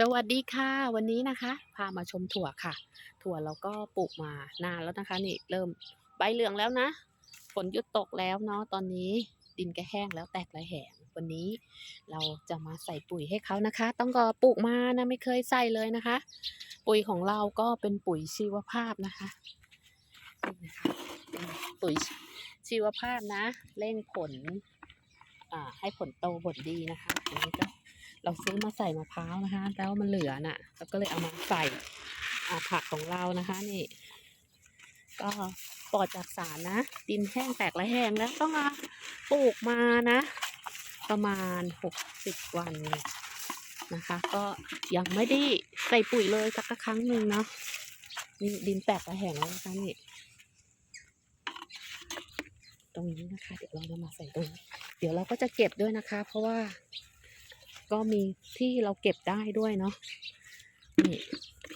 สวัสดีค่ะ วันนี้นะคะ พามาชมถั่วค่ะ ถั่วเราก็ปลูกมานานแล้วนะคะ นี่เริ่มใบเหลืองแล้วนะฝนหยุดตกแล้วเนาะตอนนี้ดินก็แห้งแล้วแตกระแหงวันนี้เราจะมาใส่ปุ๋ยให้เขานะคะ ต้องก็ปลูกมานะไม่เคยใส่เลยนะคะ ปุ๋ยของเราก็เป็นปุ๋ยชีวภาพนะคะนี่นะคะปุ๋ยชีวภาพนะ เร่งผลให้ผลโตผลดีนะคะอันนี้ก็ เราซื้อมาใส่มะพร้าวนะคะ แล้วมันเหลือน่ะเราก็เลยเอามาใส่ผักของเรานะคะนี่ ก็ปลอดจากสารนะ ดินแห้งแตกและแห้งแล้วต้องมาปลูกมานะ ประมาณหกสิบวันนะคะ ก็ยังไม่ได้ใส่ปุ๋ยเลยสักครั้งหนึ่งเนาะนี่ดินแตกและแห้งแล้วนะคะนี่ตรงนี้นะคะ เดี๋ยวเราจะมาใส่ตรงเดี๋ยวเราก็จะเก็บด้วยนะคะ เพราะว่า ก็มีที่เราเก็บได้ด้วยเนาะนี่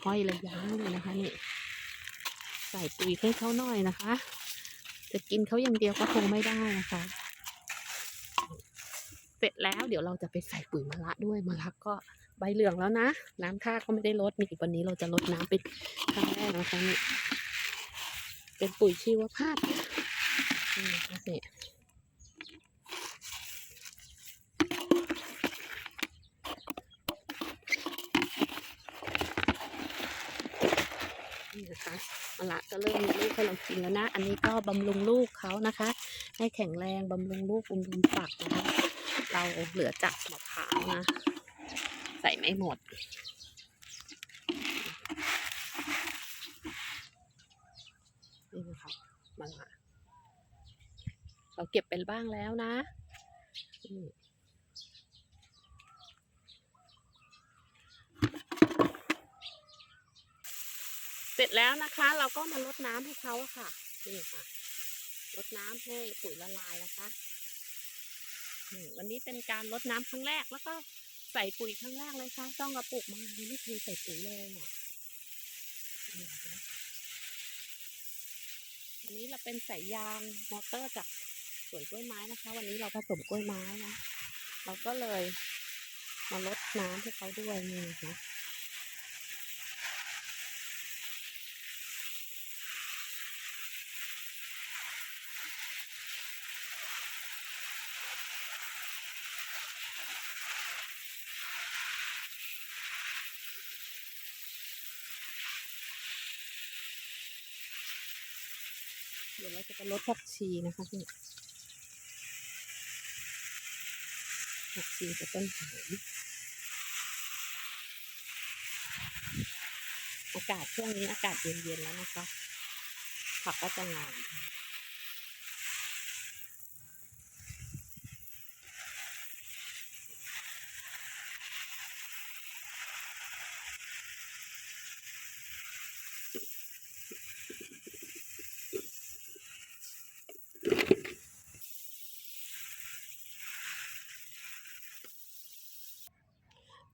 ห้อยระยะเลยนะคะนี่ใส่ปุ๋ยให้เขาหน่อยนะคะ จะกินเขาอย่างเดียวก็คงไม่ได้นะคะ เสร็จแล้วเดี๋ยวเราจะไปใส่ปุ๋ยมะระด้วยมะระก็ใบเหลืองแล้วนะ น้ำท่าก็ไม่ได้ลดนี่วันนี้เราจะลดน้ำเป็นครั้งแรกนะคะนี่เป็นปุ๋ยชีวภาพนะนี่ นะคะมะละก็เริ่มมีลูกให้เรากินแล้วนะ อันนี้ก็บำรุงลูกเขานะคะ ให้แข็งแรงบำรุงลูกบำรุงฝักนะคะเราเหลือจากมะพร้าวนะ ใส่ไม่หมดนี่นะคะมะละเราเก็บเป็นบ้างแล้วนะ อืม เสร็ จแล้วนะคะ เราก็มาลดน้ำให้เขาค่ะ นี่ค่ะ ลดน้ำให้ปุ๋ยละลายนะคะวันนี้เป็นการลดน้ำครั้งแรกแล้วก็ใส่ปุ๋ยครั้งแรกเลยค่ะ ต้องกระปุกมาไม่เคยใส่ปุ๋ยเลยอะนี่นะคะอันนี้เราเป็นสายยางมอเตอร์จากสวนกล้วยไม้นะคะ วันนี้เราผสมกล้วยไม้นะ เราก็เลยมาลดน้ำให้เขาด้วยนี่นะ เดี๋ยวเราจะไปลดผักชีนะคะพี่ผักชีกับต้นหอมอากาศช่วงนี้อากาศเย็นๆแล้วนะคะ ผักก็จะงาม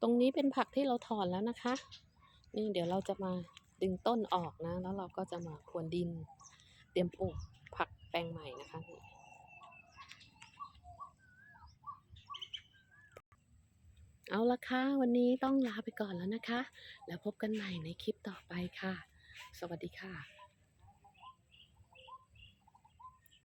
รงนี้เป็นผักที่เราถอนแล้วนะคะ นี่เดี๋ยวเราจะมาดึงต้นออกนะ แล้วเราก็จะมาพรวนดิน เตรียมปลูกผักแปลงใหม่นะคะเอาละค่ะ วันนี้ต้องลาไปก่อนแล้วนะคะ แล้วพบกันใหม่ในคลิปต่อไปค่ะ สวัสดีค่ะ